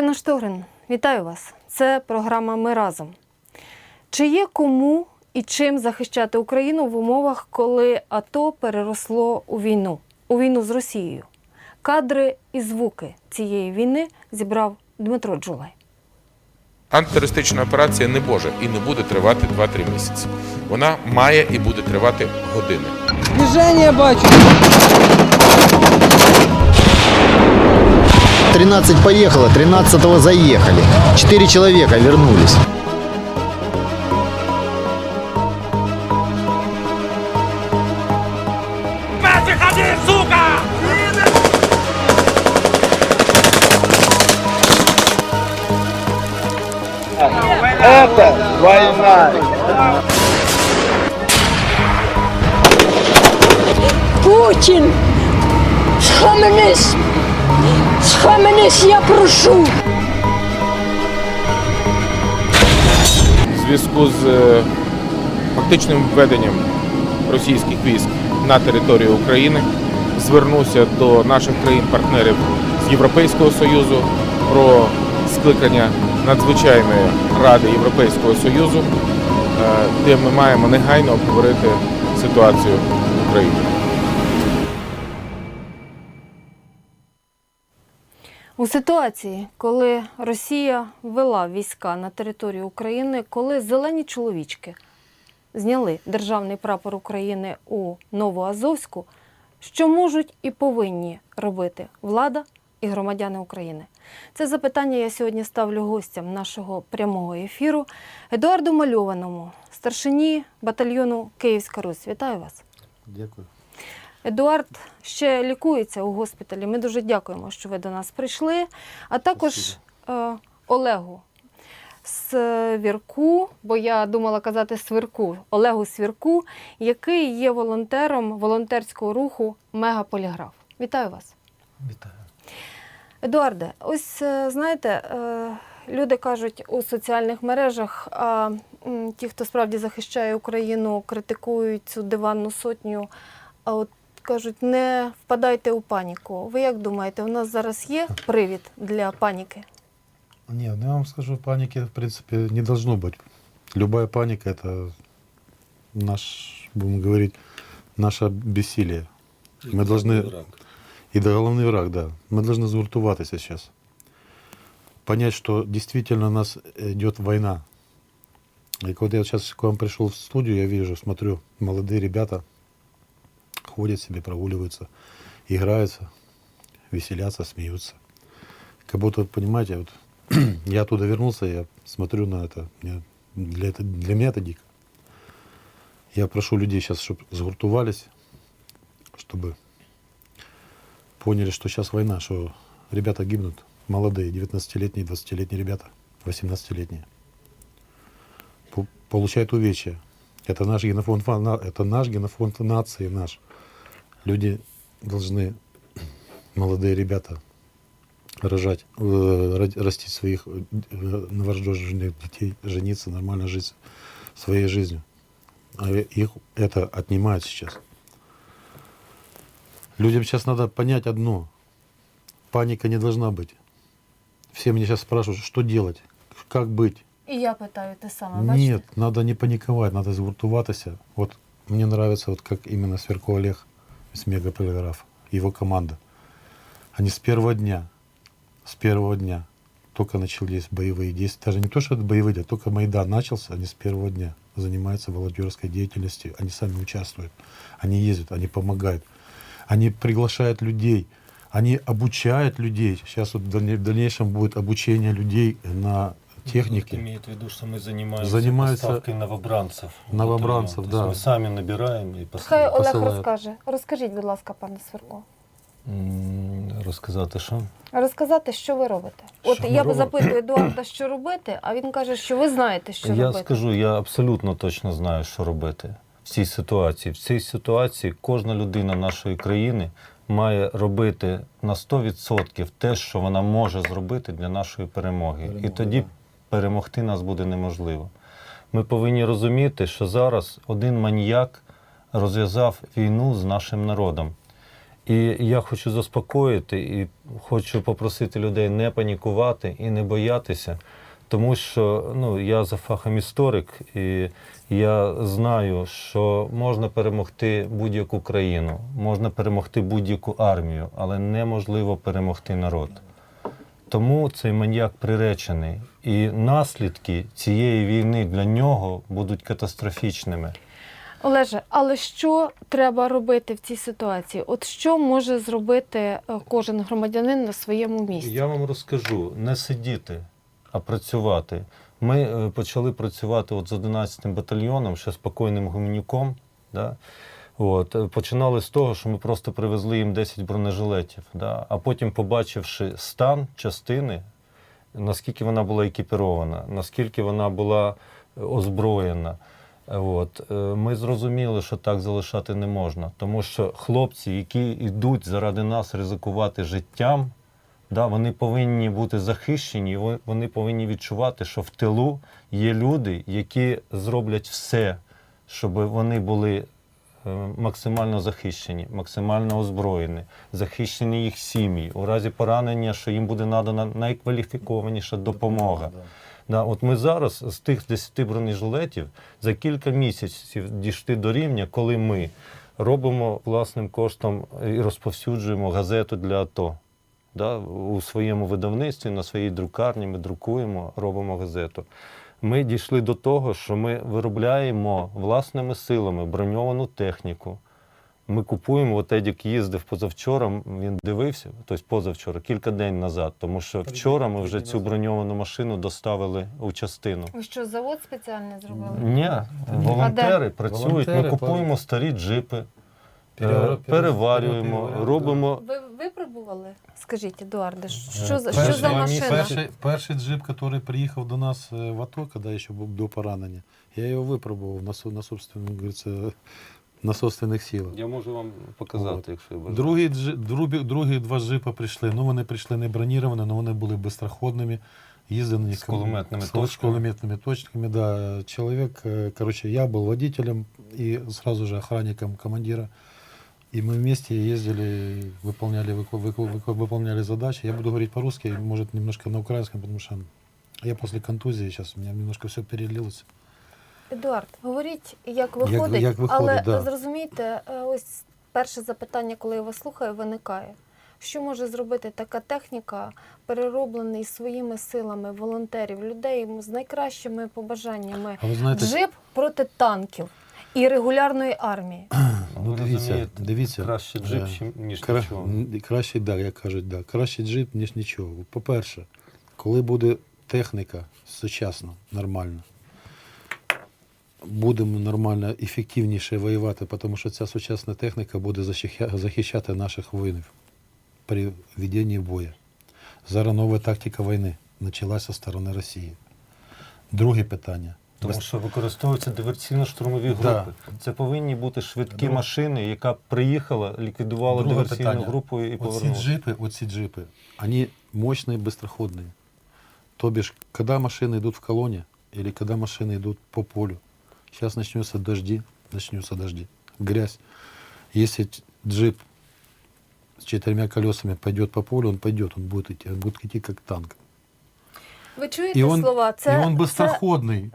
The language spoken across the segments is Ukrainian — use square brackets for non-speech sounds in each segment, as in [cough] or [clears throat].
Ірина Штогрин. Вітаю вас. Це програма Ми разом. Чи є кому і чим захищати Україну в умовах, коли АТО переросло у війну, у війну з Росією? Кадри і звуки цієї війни зібрав Дмитро Джулай. Антитерористична операція не може і не буде тривати 2-3 місяці. Вона має і буде тривати години. Движение бачу. 13 поехало, 13 заехали. четыре человека вернулись. Это война! Схаменись, я прошу! В зв'язку з е, фактичним введенням російських військ на територію України звернувся до наших країн-партнерів з Європейського Союзу про скликання надзвичайної ради Європейського Союзу, е, де ми маємо негайно обговорити ситуацію в Україні. У ситуації, коли Росія ввела війська на територію України, коли зелені чоловічки зняли державний прапор України у Новоазовську, що можуть і повинні робити влада і громадяни України? Це запитання я сьогодні ставлю гостям нашого прямого ефіру Едуарду Мальованому, старшині батальйону Київська Русь. Вітаю вас. Дякую. Едуард ще лікується у госпіталі. Ми дуже дякуємо, що ви до нас прийшли. А також е, Олегу Свірку, бо я думала казати Свирку, Олегу Свірку, який є волонтером волонтерського руху Мегаполіграф. Вітаю вас. Вітаю. Едуарде, ось е, знаєте, е, люди кажуть у соціальних мережах, а ті, хто справді захищає Україну, критикують цю диванну сотню. А от кажуть, не впадайте у паніку. Ви як думаєте, у нас зараз є привід для паніки? Нет, ну я вам скажу, паники, в принципе, не должно быть. Любая паника – это наш, будем говорить, наше бессилие. Мы должны... И да, головный враг, да. Мы должны згуртуватися сейчас. Понять, что действительно у нас идет война. И когда я сейчас к вам пришел в студию, я вижу, смотрю, молодые ребята ходят себе, прогуливаются, играются, веселятся, смеются. Как будто, понимаете, вот [clears throat] я оттуда вернулся, я смотрю на это. Мне- для, это, для меня это дико. Я прошу людей сейчас, чтобы сгуртувались, чтобы поняли, что сейчас война, что ребята гибнут, молодые, 19-летние, 20-летние ребята, 18-летние. Пу- Получают увечья. Это наш генофонд, это наш генофонд нации, наш. Люди должны, молодые ребята, рожать, э, растить своих э, новорожденных детей, жениться, нормально жить своей жизнью. А их это отнимает сейчас. Людям сейчас надо понять одно. Паника не должна быть. Все меня сейчас спрашивают, что делать, как быть. І я питаю те саме. Нет, надо не паниковать, надо згуртуватися. Вот мне нравится, вот как именно Сверко Олег из Мегаполиграф, его команда. Они с первого дня, с первого дня только начались боевые действия. Даже не то, что это боевые действия, только Майдан начался, они с первого дня занимаются волонтерской деятельностью, они сами участвуют, они ездят, они помогают, они приглашают людей, они обучают людей. Сейчас вот в дальнейшем будет обучение людей на технике. Имеет в виду, что мы занимаемся, Занимаются- поставкой новобранцев. в Новобранцев, батальон. То да. есть Мы сами набираем и Хай. Олег посилають. розкаже. Розкажіть, будь ласка, пане Свирко. М, Розказати що? Розказати, що ви робите. От Що ми я робимо? запитую Едуарда, що робити, а він каже, що ви знаєте, що я робити. скажу, я абсолютно точно знаю, що робити в цій ситуації. В цій ситуації кожна людина нашої країни має робити на 100% те, що вона може зробити для нашої перемоги. І тоді перемогти нас буде неможливо. Ми повинні розуміти, що зараз один маніяк розв'язав війну з нашим народом. І я хочу заспокоїти і хочу попросити людей не панікувати і не боятися, тому що ну, я за фахом історик, і я знаю, що можна перемогти будь-яку країну, можна перемогти будь-яку армію, але неможливо перемогти народ. Тому цей маньяк приречений, і наслідки цієї війни для нього будуть катастрофічними. Олеже, але що треба робити в цій ситуації? От що може зробити е, кожен громадянин на своєму місці? Я вам розкажу: не сидіти, а працювати. Ми е, почали працювати от з 11-м батальйоном, ще спокійним гуманюком. Да? От, е, починали з того, що ми просто привезли їм 10 бронежилетів. Да? А потім, побачивши стан частини, наскільки вона була екіпірована, наскільки вона була е, озброєна. От, е, ми зрозуміли, що так залишати не можна, тому що хлопці, які йдуть заради нас ризикувати життям, да, вони повинні бути захищені, вони повинні відчувати, що в тилу є люди, які зроблять все, щоб вони були максимально захищені, максимально озброєні, захищені їх сім'ї. У разі поранення, що їм буде надана найкваліфікованіша допомога. Да, от ми зараз з тих 10 бронежилетів за кілька місяців дійшли до рівня, коли ми робимо власним коштом і розповсюджуємо газету для АТО. Да, у своєму видавництві, на своїй друкарні ми друкуємо, робимо газету. Ми дійшли до того, що ми виробляємо власними силами броньовану техніку. Ми купуємо, от Едік їздив позавчора, він дивився, тобто позавчора, кілька днів назад, тому що вчора ми вже цю броньовану машину доставили у частину. Ви що, завод спеціальний зробили? Ні, волонтери працюють. Волонтери, ми купуємо старі джипи, переварюємо, переварюємо, робимо. Ви випробували? Скажіть, Едуарде, Е, що, за- перший що за місяць- машина? Перший, перший джип, який приїхав до нас е, в АТО, коли ще був до поранення, я його випробував на, со- на, собственному, говориться, на собственних силах. Я можу вам показати, От. якщо ви бажаєте. Другі, джи- другі, другі два джипа прийшли. Ну, вони прийшли не броніровані, але вони були безстраховними. Їздили на них З кулеметними з точками. кулеметными точками, да. Человек, э, короче, я был водителем и сразу же охранником командира. И мы вместе ездили, выполняли, выко- выко- выко- выполняли задачи. Я буду говорить по-русски, может, немножко на украинском, потому что я после контузии сейчас, у меня немножко все перелилось. Едуард, говоріть, як виходить, як виходить, але да. зрозумійте, е, ось перше запитання, коли я вас слухаю, виникає. Що може зробити така техніка, перероблений своїми силами волонтерів, людей з найкращими побажаннями? А ви знаєте, Джип проти танків і регулярної армії. ну, Ви дивіться, розумієте, дивіться. Краще джип, е, чим- ніж Кра... нічого. н- Краще, да, як кажуть, да. краще джип, ніж нічого. По-перше, коли буде техніка сучасна, нормальна, будемо нормально, ефективніше воювати, тому що ця сучасна техніка буде захища- захищати наших воїнів при веденні бою. Зараз нова тактика війни почалася з сторони Росії. Друге питання. Тому Без- що використовуються диверсійно-штурмові групи. Да. Це повинні бути швидкі Друге- машини, яка приїхала, ліквідувала Друге диверсійну питання. групу і Оці повернулася. джипи, оці джипи, они мощные, быстроходные. То бишь, когда машины идут в колонне или когда машины идут по полю, сейчас начнется дожди, начнется дожди, грязь. Если т- джип с четырьмя колесами пойдет по полю, он пойдет, он будет идти, он будет идти как танк. Ви чуєте И он, слова? и он це,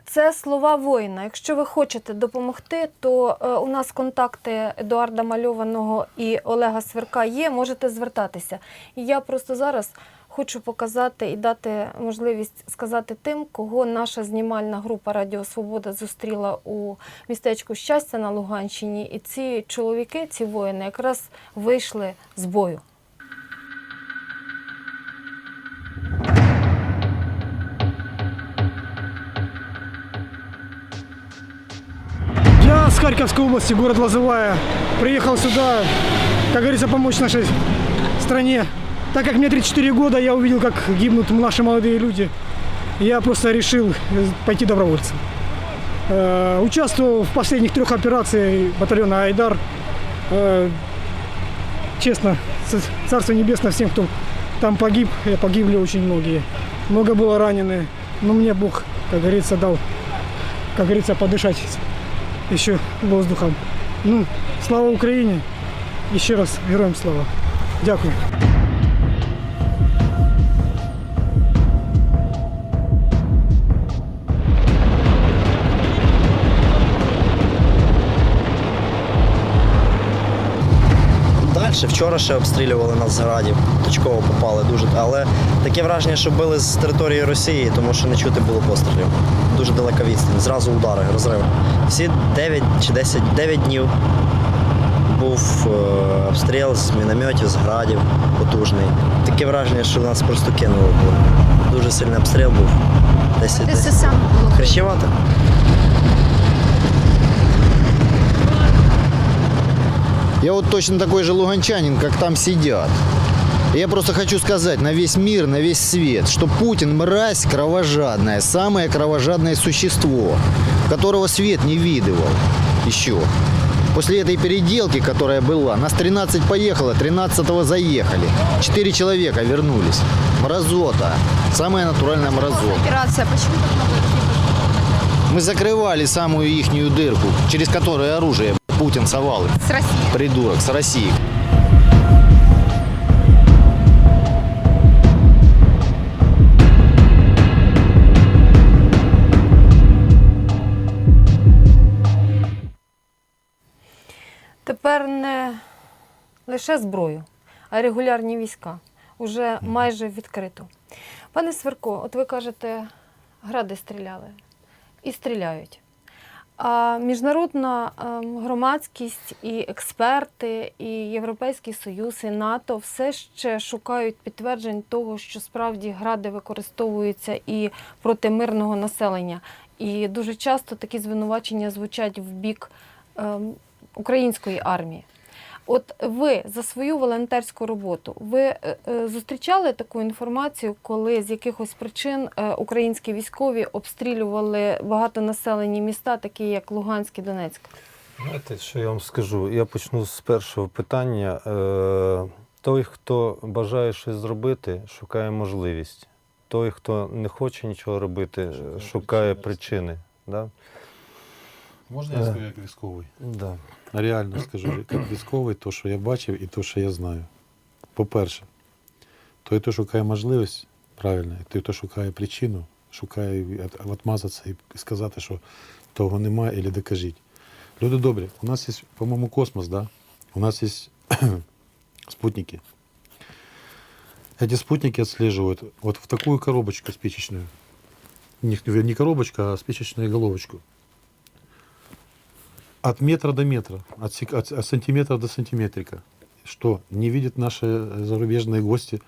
це слова воїна. Якщо ви хочете допомогти, то е, у нас контакти Едуарда Мальованого і Олега Сверка є. Можете звертатися. І я просто зараз хочу показати і дати можливість сказати тим, кого наша знімальна група Радіо Свобода зустріла у містечку Щастя на Луганщині. І ці чоловіки, ці воїни, якраз вийшли з бою. Харьковской области, город Лозовая. Приехал сюда, как говорится, помочь нашей стране. Так как мне 34 года, я увидел, как гибнут наши молодые люди. Я просто решил пойти добровольцем. Э, Участвовал в последних трех операциях батальона «Айдар». Э, Честно, Царство Небесное всем, кто там погиб. Э, Погибли очень многие. Много было ранены. Но мне Бог, как говорится, дал, как говорится, подышать еще воздухом. Ну, слава Украине! І ще раз героям слава. Дякую. Далі вчора ще обстрілювали нас з градів. Точково попали дуже. Але таке враження, що били з території Росії, тому що не чути було пострілів. Дуже далека відстань. Зразу удари, розриви. Всі 9 чи 10, 9 днів був е, обстріл з мінометів, з градів потужний. Таке враження, що нас просто кинули було. Дуже сильний обстріл був. 10 Де це саме було? Хрещевати. Я вот точно такой же луганчанин, как там сидят. Я просто хочу сказать на весь мир, на весь свет, что Путин мразь кровожадная, самое кровожадное существо, которого свет не видывал еще. После этой переделки, которая была, нас 13 поехало, 13 заехали. 4 человека вернулись. Мразота. Самая натуральная мразота. Операція. Почему так много Мы закрывали самую ихнюю дырку, через которую оружие Путин совал. их. З Росії? Придурок, с России. Тепер не лише зброю, а регулярні війська. Уже майже відкрито. Пане Сверко, от ви кажете, гради стріляли і стріляють. А міжнародна ем, громадськість і експерти, і Європейський Союз, і НАТО все ще шукають підтверджень того, що справді гради використовуються і проти мирного населення. І дуже часто такі звинувачення звучать в бік ем, української армії. От ви за свою волонтерську роботу ви е, е, зустрічали таку інформацію, коли з якихось причин е, українські військові обстрілювали багатонаселені міста, такі як Луганськ і Донецьк? Знаєте, що я вам скажу? Я почну з першого питання. Той, хто бажає щось зробити, шукає можливість. Той, хто не хоче нічого робити, шукає причини. Да? Можна я скажу як військовий? Да. Реально скажу, як військовий, то, що я бачив і то, що я знаю. По-перше, той, хто шукає можливість правильно, і той, хто шукає причину, шукає від- відмазатися і сказати, що того немає, або докажіть. Люди добрі, у нас є, по-моєму, космос, да? у нас є [clears throat] спутники. Эти спутники отслеживают вот в такую коробочку спичечную. Не, не коробочка, а спичечную головочку. От метра до метра, от, от- от сантиметра до сантиметрика. Что не видят наши э, зарубежные гости,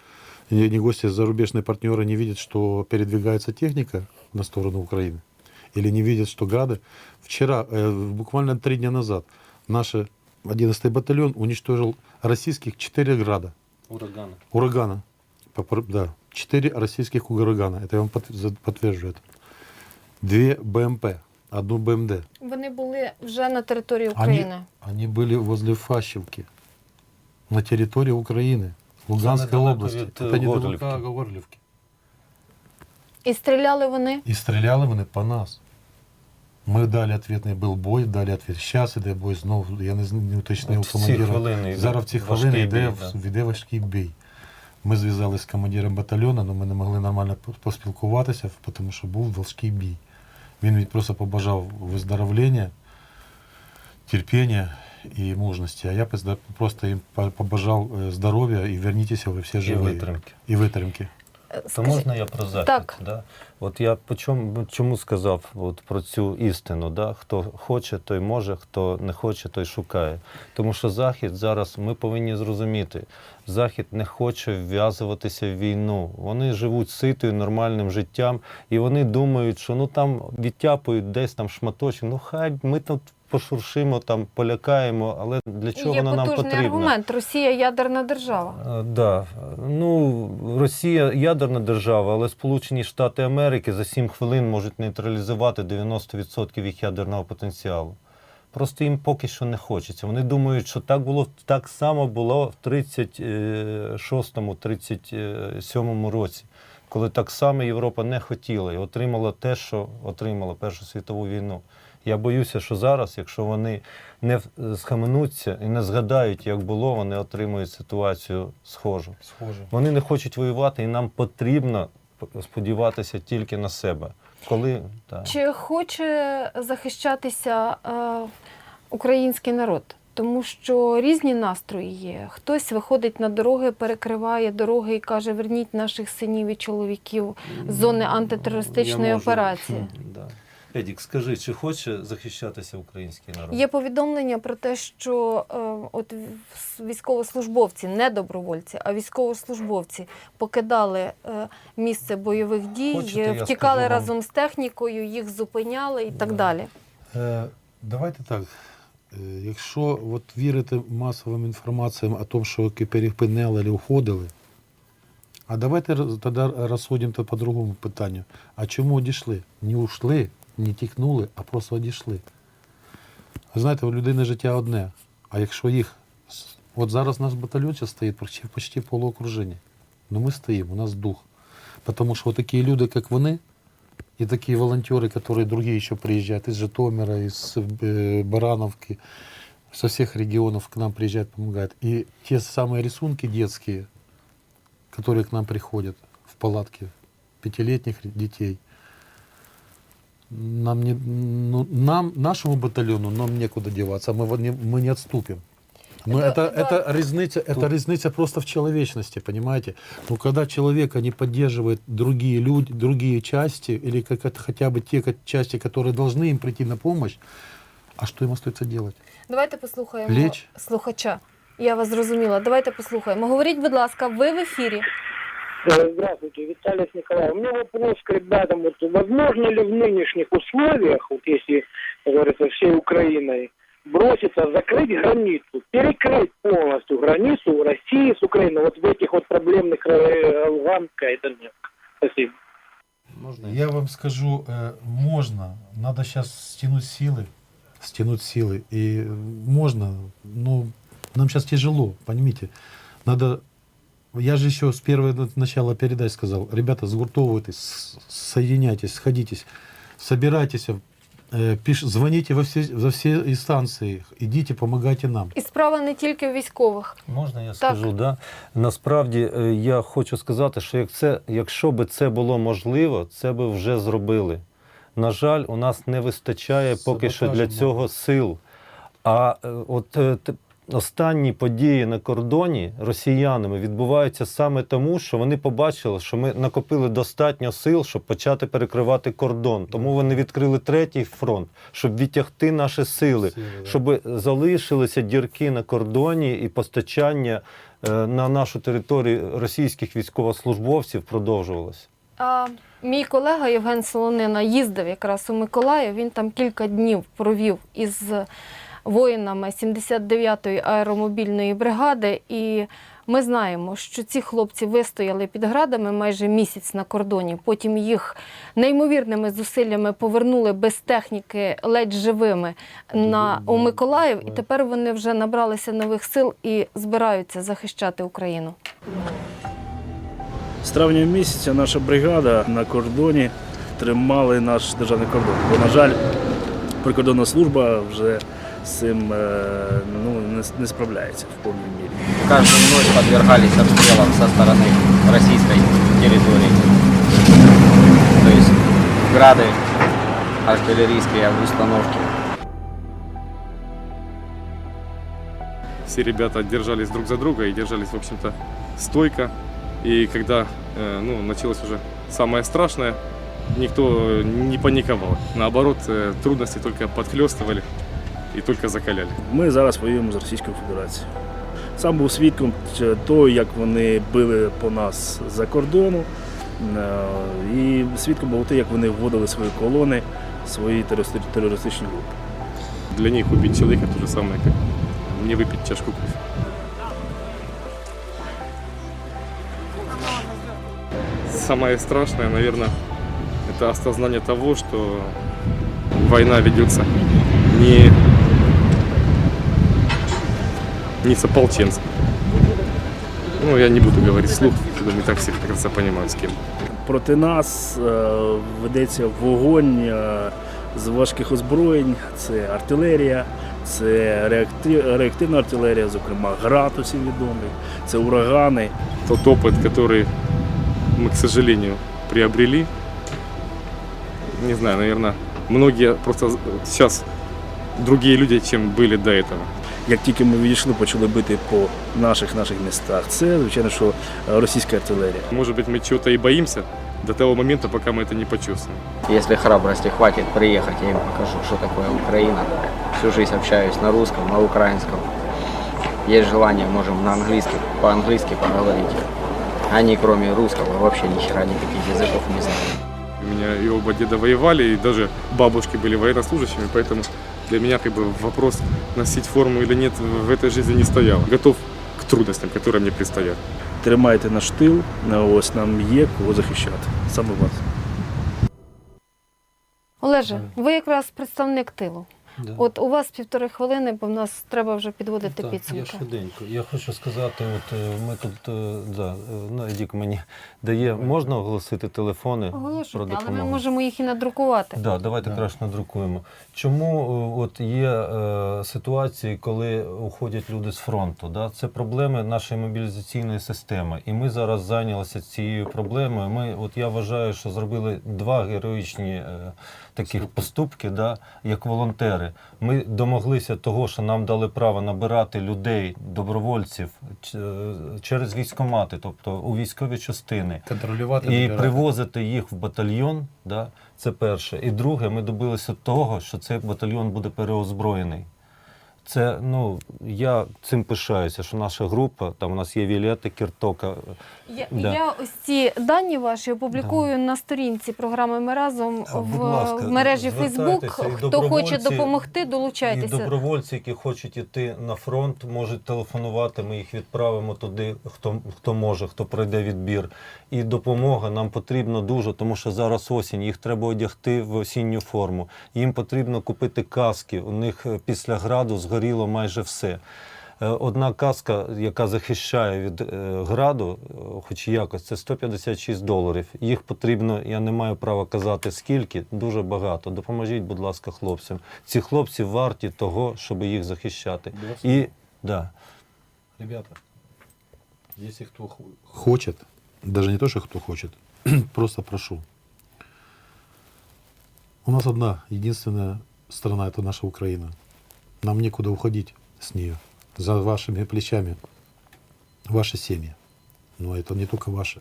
не, не гости, а зарубежные партнеры не видят, что передвигается техника на сторону Украины. Или не видят, что грады. Вчера, э, буквально три дня назад, наш 11-й батальон уничтожил российских 4 града. Урагана. Попро- Да, четыре российских урагана. Это я вам под- за- подтвержу это. Две БМП, одну БМД. Вони були вже на території Они, України. они были возле Фащевки, на территории Украины, Луганской недалеко области. від, Это е, недалеко Горлівки. Горлівки. І стріляли вони. И стреляли вони по нас. Ми дали ответний був бой, дали ответ. Зараз іде бой знову, я не, з- не уточнив От в ці командира. хвилини йде Зараз в ці важкий хвилини йде, бій, в- да. йде важкий бій. Ми зв'язалися з командиром батальйону, але ми не могли нормально по- поспілкуватися, тому що був важкий бій. Він від- просто побажав виздоровлення, терпіння і мужності. А я позда- просто їм по- побажав е, здоров'я і вернітеся ви всі І живі. витримки. І витримки. Е, То можна я про захід? Так. Да? От я по чому, чому сказав от про цю істину? Да? Хто хоче, той може, хто не хоче, той шукає. Тому що Захід зараз ми повинні зрозуміти, Захід не хоче вв'язуватися в війну. Вони живуть ситою, нормальним життям, і вони думають, що ну там відтяпають десь там шматочок, ну хай ми тут пошуршимо, там полякаємо, але для чого Є воно нам потужний потрібно? аргумент. Росія ядерна держава. Е, Да. Ну, Росія ядерна держава, але Сполучені Штати Америки за 7 хвилин можуть нейтралізувати 90% їх ядерного потенціалу. Просто їм поки що не хочеться. Вони думають, що так було так само було в 36-му, 37-му році, коли так само Європа не хотіла і отримала те, що отримала Першу світову війну. Я боюся, що зараз, якщо вони не схаменуться і не згадають, як було, вони отримують ситуацію схожу. Схоже. Вони не хочуть воювати, і нам потрібно сподіватися тільки на себе. Коли так. Чи хоче захищатися е, український народ? Тому що різні настрої є. Хтось виходить на дороги, перекриває дороги і каже: верніть наших синів і чоловіків з зони антитерористичної Я можу- операції. [laughs] Да. Едік, скажи, чи хоче захищатися український народ? Є повідомлення про те, що е, от військовослужбовці, не добровольці, а військовослужбовці покидали е, місце бойових дій, Хочете, е, втікали вам? разом з технікою, їх зупиняли і так Да. далі. Е, давайте так. Е, якщо от вірити масовим інформаціям о том, що перепинили або уходили, а давайте тоді розсудимо по другому питанню. А чому одійшли? Не ушли, не тікнули, а просто одійшли. Ви знаєте, у людини життя одне. А якщо їх. с- От зараз наш батальйон зараз стоїть почти, почти в полуокруженні. Ну ми стоїмо, у нас дух. Тому що такі люди, як вони, и такие волонтеры, которые другие еще приезжают из Житомира, из э, Барановки, со всех регионов к нам приезжают, помогают. И те самые рисунки детские, которые к нам приходят в палатке пятилетних детей, нам, не, ну, нам нашему батальону нам некуда деваться, мы, во- не- мы не отступим. Мы, Это- это, это, разница, это разница просто в человечности, понимаете? Но когда человека не поддерживают другие люди, другие части, или как это, хотя бы те ка- части, которые должны им прийти на помощь, а что им остается делать? Давайте послухаємо Ліч. слухача. Я вас зрозуміла. Давайте послухаємо. Говоріть, будь ласка, ви в ефірі. Э, Здравствуйте, Виталий Николаев. У меня вопрос к ребятам. Вот, возможно ли в нынешних условиях, вот если, как говорится, всей Украиной, броситься, закрыть границу, перекрыть полностью границу России с Украиной, вот в этих вот проблемных э, Луганска и Донецка? Спасибо. Можна? Я вам скажу, э, можно. Надо сейчас стянуть силы. Стянуть силы. И можно. Ну, нам сейчас тяжело, поймите. Надо... Я же еще с первого на- начала передач сказал, ребята, сгуртовывайтесь, соединяйтесь, сходитесь, собирайтесь, э, пиш, звоните во все, во все инстанции, идите, помогайте нам. І справа не тільки в військових. Можна я Так. скажу? Да? Насправді е, я хочу сказати, що як це, якщо би це було можливо, це би вже зробили. На жаль, у нас не вистачає поки що для цього сил. А е, от е, останні події на кордоні росіянами відбуваються саме тому, що вони побачили, що ми накопили достатньо сил, щоб почати перекривати кордон. Тому вони відкрили третій фронт, щоб відтягти наші сили щоб залишилися дірки на кордоні і постачання е, на нашу територію російських військовослужбовців продовжувалося. А мій колега Євген Солонина їздив якраз у Миколаїв. Він там кілька днів провів із воїнами 79-ї аеромобільної бригади. І ми знаємо, що ці хлопці вистояли під градами майже місяць на кордоні. Потім їх неймовірними зусиллями повернули без техніки ледь живими на у Миколаїв. І тепер вони вже набралися нових сил і збираються захищати Україну. З травня місяця наша бригада на кордоні тримали наш державний кордон. Бо, на жаль, прикордонна служба вже з цим е, ну, не, не справляється в повній мірі. каждую ночь подвергались обстрелам со стороны российской территории. То есть грады, артиллерийские установки. все ребята держались друг за друга и держались, в общем-то, стойко. И когда э, ну, началось уже самое страшное, никто не паниковал. Наоборот, э, трудности только подхлестывали И только закаляли. Ми зараз воюємо з Російською Федерацією. Сам був свідком того, як вони били по нас за кордону. Е, І свідком був те, як вони вводили свої колони, свої терористи- терористичні групи. Для них убить человека то же самое, как не выпить чашку кофе. Самое страшное, наверное, это осознание того, что война ведется не, не с ополченцем. Ну, я не буду говорить вслух, я думаю, и так все прекрасно понимают, с кем. Проти нас е, ведеться вогонь е, з важких озброєнь, це артилерія, це реакти- реактивна артилерія, зокрема град усім відомий, це урагани. Тот опыт, который мы, к сожалению, приобрели, не знаю, наверное, многие просто сейчас другие люди, чем были до этого. Як тільки ми відійшли, почали бити по наших наших містах. Це, звичайно, що е, російська артилерія. Может быть, мы чего-то и боимся до того момента, пока мы это не почувствуем. Если храбрости хватит приехать, я им покажу, что такое Украина. Всю жизнь общаюсь на русском, на украинском. Есть желание, можем на английском, по-английски поговорить. Они, кроме русского, вообще ни хера никаких языков не знают. У меня и оба деда воевали, и даже бабушки были военнослужащими, поэтому для меня как бы вопрос носить форму или нет в этой жизни не стоял. Готов к трудностям, которые мне предстоят. Тримайте наш тил, ось нам є кого захищати. Саме вас. Олеже, ви якраз представник тилу. Да. От у вас півтори хвилини, бо в нас треба вже підводити Так, я підсумки. швиденько. Я хочу сказати, от е, ми тут, е, да, е, ну, Едік мені дає, можна оголосити телефони про Оголошуйте, але ми допомогу? можемо їх і надрукувати. Да, давайте краще надрукуємо. Чому е, от є е, ситуації, коли уходять люди з фронту? Да? Це проблеми нашої мобілізаційної системи. І ми зараз зайнялися цією проблемою. Ми, от я вважаю, що зробили два героїчні е, таких поступки, да, як волонтери. Ми домоглися того, що нам дали право набирати людей, добровольців е, через військомати, тобто у військові частини Контролювати, і набирати. привозити їх в батальйон. Да, це перше. І друге, ми добилися того, що цей батальйон буде переозброєний. Це ну я цим пишаюся, що наша група, там у нас є Вілета Кіртока. Я, Да. я ось ці дані ваші опублікую на сторінці програми Ми разом А, в, ласка, в мережі Фейсбук. Хто хоче допомогти, І долучайтеся. добровольці, які хочуть іти на фронт, можуть телефонувати. Ми їх відправимо туди, хто хто може, хто пройде відбір. І допомога нам потрібна дуже, тому що зараз осінь. Їх треба одягти в осінню форму. Їм потрібно купити каски. У них е, після граду згоріло майже все. Е, Одна каска, яка захищає від е, граду, е, хоч якось, це 156 доларів. Їх потрібно, я не маю права казати скільки, дуже багато. Допоможіть, будь ласка, хлопцям. Ці хлопці варті того, щоб їх захищати. І да. Ребята, если кто хо- хочет, даже не то, что кто хочет, просто прошу. У нас одна единственная страна, это наша Украина. Нам некуда уходить с нее. За вашими плечами ваши семьи. Но это не только ваши.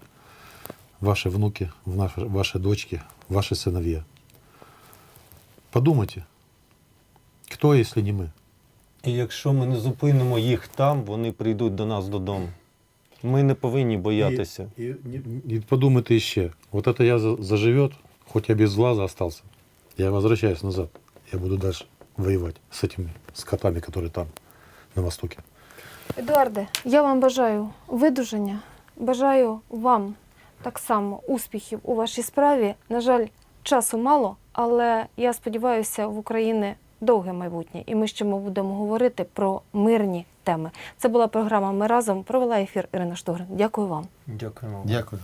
Ваши внуки, наши- ваши дочки, ваши сыновья. Подумайте, кто, если не мы? І якщо ми не зупинимо їх там, вони прийдуть до нас додому. Ми не повинні боятися. И, и не- не подумайте еще. Вот это я за- заживет, хоть я без глаза остался. Я возвращаюсь назад. Я буду дальше воевать с этими скотами, которые там, на востоке. Едуарде, я вам бажаю видуження, бажаю вам так само успіхів у вашій справі. На жаль, часу мало, але я сподіваюся, в Україні довге майбутнє, і ми ще ми будемо говорити про мирні теми. Це була програма Ми разом. Провела ефір Ірина Штогрин. Дякую вам. Дякуємо. Дякую.